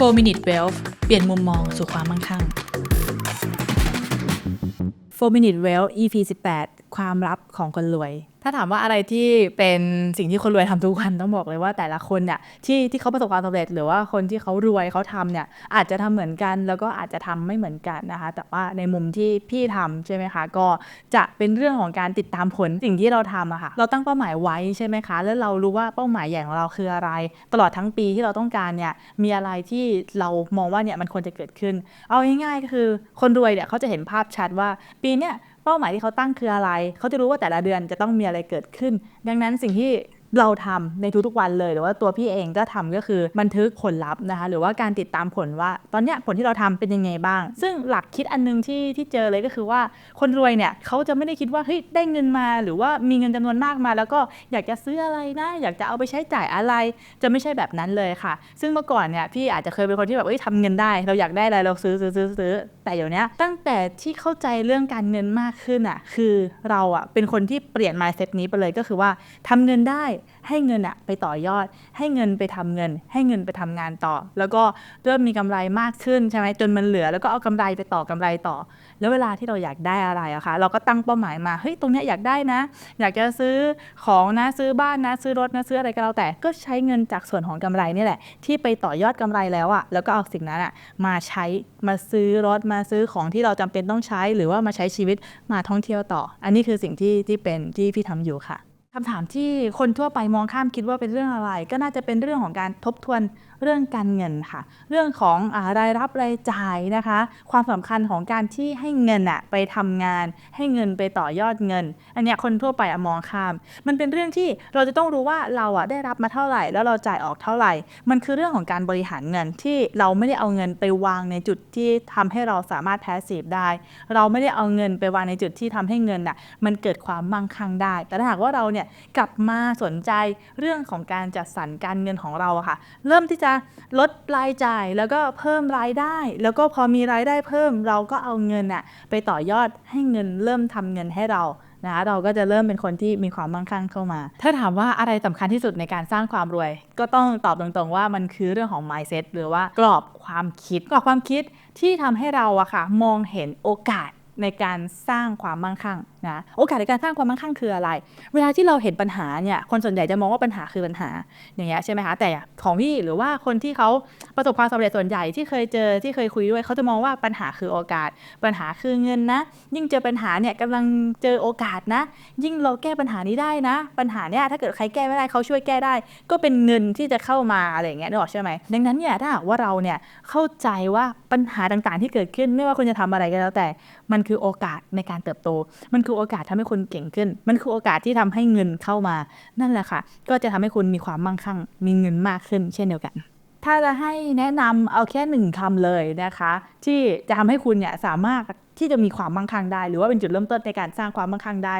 4 Minute Wealth เปลี่ยนมุมมองสู่ความมั่งคั่ง 4 Minute Wealth EP 18 ความลับของคนรวย ถ้าถามว่าอะไรที่เป็นสิ่งที่คนรวยทำทุกวันต้องบอกเลยว่าแต่ละคนเนี่ยที่ที่เขาประสบความสำเร็จ หรือว่าคนที่เขารวยเขาทำเนี่ยอาจจะทำเหมือนกัน แล้วก็อาจจะทำไม่เหมือนกันนะคะ แต่ว่าในมุมที่พี่ทำใช่ไหมคะ ก็จะเป็นเรื่องของการติดตามผลสิ่งที่เราทำอะค่ะเราตั้งเป้าหมายไว้ใช่ไหมคะ แล้วเรารู้ว่าเป้าหมายใหญ่ของเราคืออะไร ตลอดทั้งปีที่เราต้องการเนี่ยมีอะไรที่เรามองว่าเนี่ยมันควรจะเกิดขึ้น เอาง่ายๆก็คือคนรวยเนี่ยเขาจะเห็นภาพชัดว่าปีเนี้ย เป้าหมายที่เขาตั้งคืออะไร เขาจะรู้ว่าแต่ละเดือนจะต้องมีอะไรเกิดขึ้น ดังนั้นสิ่งที่ เราทำในทุกๆวันเลย หรือว่าตัวพี่เองก็ทำก็คือบันทึกผลลัพธ์นะคะ หรือว่าการติดตามผลว่า ตอนเนี้ยผลที่เราทำเป็นยังไงบ้าง ซึ่งหลักคิดอันนึงที่ที่เจอเลยก็คือว่าคนรวยเนี่ยเขาจะไม่ได้คิดว่าเฮ้ยได้เงินมา หรือว่ามีเงินจำนวนมากมา แล้วก็อยากจะซื้ออะไรนะ อยากจะเอาไปใช้จ่ายอะไร จะไม่ใช่แบบนั้นเลยค่ะ ซึ่งเมื่อก่อนเนี่ยพี่อาจจะเคยเป็นคนที่แบบเอ้ยทำเงินได้ เราอยากได้อะไรเราซื้อซื้อซื้อซื้อแต่เดี๋ยวนี้ตั้งแต่ที่เข้าใจเรื่องการเงินมากขึ้นอะคือเราอะเป็นคนที่เปลี่ยน mindset นี้ไปเลยก็คือว่าทำเงินได้ให้เงินอะไปต่อยอด ให้เงินไปทำเงิน ให้เงินไปทำงานต่อ แล้วก็เริ่มมีกำไรมากขึ้นใช่ไหมจนมันเหลือ แล้วก็เอากำไรไปต่อกำไรต่อ แล้วเวลาที่เราอยากได้อะไรอะคะเราก็ตั้งเป้าหมายมาเฮ้ยตรงนี้อยากได้นะ อยากจะซื้อของนะซื้อบ้านนะ ซื้อรถนะซื้ออะไรก็แล้วแต่ก็ใช้เงินจากส่วนของกำไรนี่แหละ ที่ไปต่อยอดกำไรแล้วอะแล้วก็เอาสิ่งนั้นอะมาใช้มาซื้อรถมาซื้อของที่เราจำเป็นต้องใช้ หรือว่ามาใช้ชีวิตมาท่องเที่ยวต่อ อันนี้คือสิ่งที่ที่เป็นที่พี่ทำอยู่ค่ะ คำถามที่คนทั่วไปมองข้ามคิดว่าเป็นเรื่องอะไร ก็น่าจะเป็นเรื่องของการทบทวน เรื่องการเงินค่ะ เรื่องของอรายรับรายจ่ายนะคะ ความสำคัญของการที่ให้เงินอะไปทำงาน ให้เงินไปต่อยอดเงิน อันนี้คนทั่วไปอมองข้าม มันเป็นเรื่องที่เราจะต้องรู้ว่าเราอะได้รับมาเท่าไหร่ แล้วเราจ่ายออกเท่าไหร่ มันคือเรื่องของการบริหารเงินที่เราไม่ได้เอาเงินไปวางในจุดที่ทำให้เราสามารถแพสซีฟได้ เราไม่ได้เอาเงินไปวางในจุดที่ทำให้เงินอะมันเกิดความมั่งคั่งได้ แต่ถ้าหากว่าเราเนี่ยกลับมาสนใจเรื่องของการจัดสรรการเงินของเราอะค่ะ เริ่มที่จะลดรายจ่ายแล้วก็เพิ่มรายได้ แล้วก็พอมีรายได้เพิ่มเราก็เอาเงินอะไปต่อยอดให้เงินเริ่มทำเงินให้เรานะคะเราก็จะเริ่มเป็นคนที่มีความมั่งคั่งเข้ามา ถ้าถามว่าอะไรสำคัญที่สุดในการสร้างความรวย ก็ต้องตอบตรงๆว่ามันคือเรื่องของ mindset หรือว่ากรอบความคิดกรอบความคิดที่ทำให้เราอะค่ะมองเห็นโอกาสในการสร้างความมั่งคั่ง นะโอกาสในการสร้างความมั่งคั่งคืออะไร เวลาที่เราเห็นปัญหาเนี่ยคนส่วนใหญ่จะมองว่าปัญหาคือปัญหาอย่างเงี้ยใช่ไหมคะแต่ของพี่หรือว่าคนที่เขาประสบความสำเร็จส่วนใหญ่ที่เคยเจอที่เคยคุยด้วยเขาจะมองว่าปัญหาคือโอกาส ปัญหาคือเงินนะ ยิ่งเจอปัญหาเนี่ยกำลังเจอโอกาสนะ ยิ่งเราแก้ปัญหานี้ได้นะ ปัญหาเนี่ยถ้าเกิดใครแก้ไม่ได้เขาช่วยแก้ได้ ก็เป็นเงินที่จะเข้ามาอะไรอย่างเงี้ยนึกออใช่ไหมดังนั้นเนี่ยถ้าหากว่าเราเนี่ยเข้าใจว่าปัญหาต่างๆที่เกิดขึ้น ไม่ว่าคุณจะทำอะไรก็แล้วแต่มันคือโอกาสในการเติบโตมันคือโอกาสทำให้คนเก่งขึ้น มันคือโอกาสที่ทำให้เงินเข้ามา นั่นแหละค่ะ ก็จะทำให้คุณมีความมั่งคั่ง มีเงินมากขึ้น เช่นเดียวกัน ถ้าจะให้แนะนำเอาแค่หนึ่งคำเลยนะคะ ที่จะทำให้คุณเนี่ยสามารถที่จะมีความมั่งคั่งได้ หรือว่าเป็นจุดเริ่มต้นในการสร้างความมั่งคั่งได้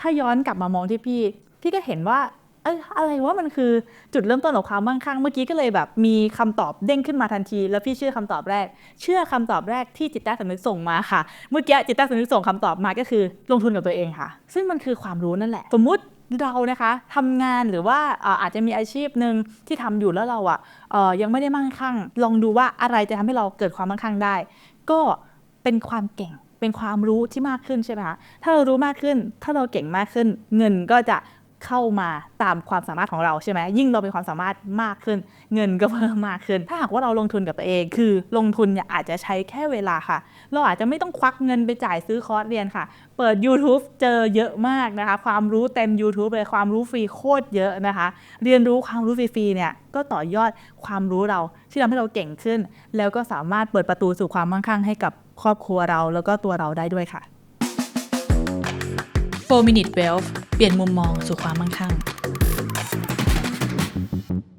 ถ้าย้อนกลับมามองที่พี่ พี่ก็เห็นว่า เอ้ยอะไรว่ามันคือจุดเริ่มต้นของความมั่งคั่งเมื่อกี้ก็เลยแบบมีคำตอบเด้งขึ้นมาทันที แล้วพี่เชื่อคำตอบแรก เชื่อคำตอบแรกที่จิตใต้สำนึกส่งมาค่ะ เมื่อกี้จิตใต้สำนึกส่งคำตอบมาก็คือลงทุนกับตัวเองค่ะ ซึ่งมันคือความรู้นั่นแหละ สมมุติเรานะคะทำงานหรือว่าอาจจะมีอาชีพหนึ่งที่ทำอยู่แล้วเราอะเอ่อยังไม่ได้มั่งคั่ง ลองดูว่าอะไรจะทำให้เราเกิดความมั่งคั่งได้ ก็เป็นความเก่งเป็นความรู้ที่มากขึ้นใช่ไหมคะถ้าเรารู้มากขึ้น ถ้าเราเก่งมากขึ้น เงินก็จะ เข้ามาตามความสามารถของเราใช่ไหมยิ่งเรามีความสามารถมากขึ้น เงินก็เพิ่มมากขึ้น ถ้าหากว่าเราลงทุนกับตัวเอง คือลงทุนเนี่ยอาจจะใช้แค่เวลาค่ะ เราอาจจะไม่ต้องควักเงินไปจ่ายซื้อคอร์สเรียนค่ะ เปิด YouTube เจอเยอะมากนะคะ ความรู้เต็ม YouTube เลยความรู้ฟรีโคตรเยอะนะคะ เรียนรู้ความรู้ฟรีๆเนี่ยก็ต่อยอดความรู้เราที่ทำให้เราเก่งขึ้น แล้วก็สามารถเปิดประตูสู่ความมั่งคั่งให้กับครอบครัวเราแล้วก็ตัวเราได้ด้วยค่ะ 4 Minute Wealth เปลี่ยนมุมมองสู่ความมั่งคั่ง